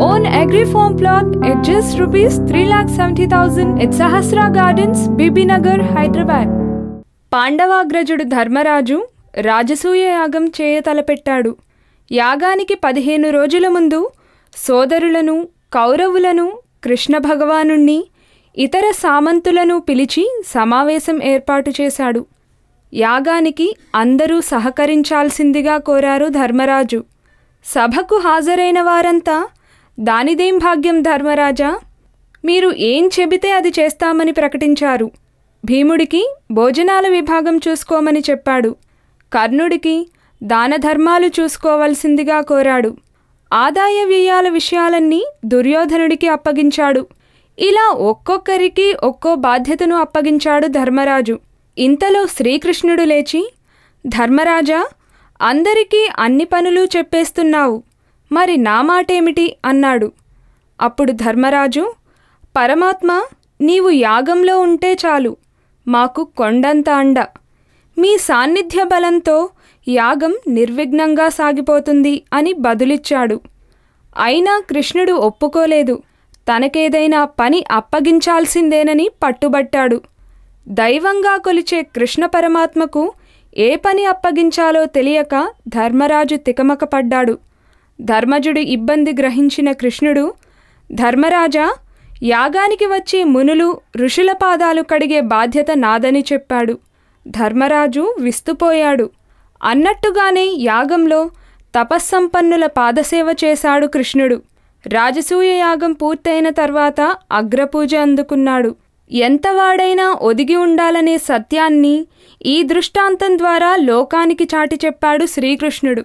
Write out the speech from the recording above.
own agri farm plot at just rupees 3,70,000 at Sahasra Gardens, Bibinagar, Hyderabad. పాండవాగ్రజుడు Dharmaraju రాజసూయ యాగం చేయ తలపెట్టాడు యాగానికి పదిహేను రోజుల ముందు సోదరులను కౌరవులను కృష్ణ భగవానుణ్ణి ఇతర సామంతులను పిలిచి సమావేశం ఏర్పాటు చేశాడు. యాగానికి అందరూ సహకరించాల్సిందిగా కోరారు ధర్మరాజు. సభకు హాజరైన వారంతా దానిదేం భాగ్యం ధర్మరాజా? మీరు ఏం చెబితే అది చేస్తామని ప్రకటించారు. భీముడికి భోజనాల విభాగం చూసుకోమని చెప్పాడు. కర్ణుడికి దాన ధర్మాలు చూసుకోవలసిందిగా కోరాడు. ఆదాయ వ్యయాల విషయాలన్నీ దుర్యోధనుడికి అప్పగించాడు. ఇలా ఒక్కొక్కరికి ఒక్కో బాధ్యతను అప్పగించాడు ధర్మరాజు. ఇంతలో శ్రీకృష్ణుడు లేచి ధర్మరాజా అందరికీ అన్ని పనులు చెప్పేస్తున్నావు. మరి నా మాటేమిటి? అన్నాడు. అప్పుడు ధర్మరాజు పరమాత్మ నీవు యాగంలో ఉంటే చాలు. మాకు కొండంత అండ. మీ సాన్నిధ్య బలంతో యాగం నిర్విఘ్నంగా సాగిపోతుంది అని బదులిచ్చాడు. అయినా కృష్ణుడు ఒప్పుకోలేదు. తనకేదైనా పని అప్పగించాల్సిందేనని పట్టుబట్టాడు. దైవంగా కొలిచే కృష్ణ పరమాత్మకు ఏ పని అప్పగించాలో తెలియక ధర్మరాజు తికమకపడ్డాడు. ధర్మజుడి ఇబ్బంది గ్రహించిన కృష్ణుడు ధర్మరాజా యాగానికి వచ్చే మునులు ఋషుల పాదాలు కడిగే బాధ్యత నాదని చెప్పాడు. ధర్మరాజు విస్తుపోయాడు. అన్నట్టుగానే యాగంలో తపస్సంపన్నుల పాదసేవ చేశాడు కృష్ణుడు. రాజసూయ యాగం పూర్తయిన తర్వాత అగ్రపూజ అందుకున్నాడు. ఎంతవాడైనా ఒదిగి ఉండాలనే సత్యాన్ని ఈ దృష్టాంతం ద్వారా లోకానికి చాటి చెప్పాడు శ్రీకృష్ణుడు.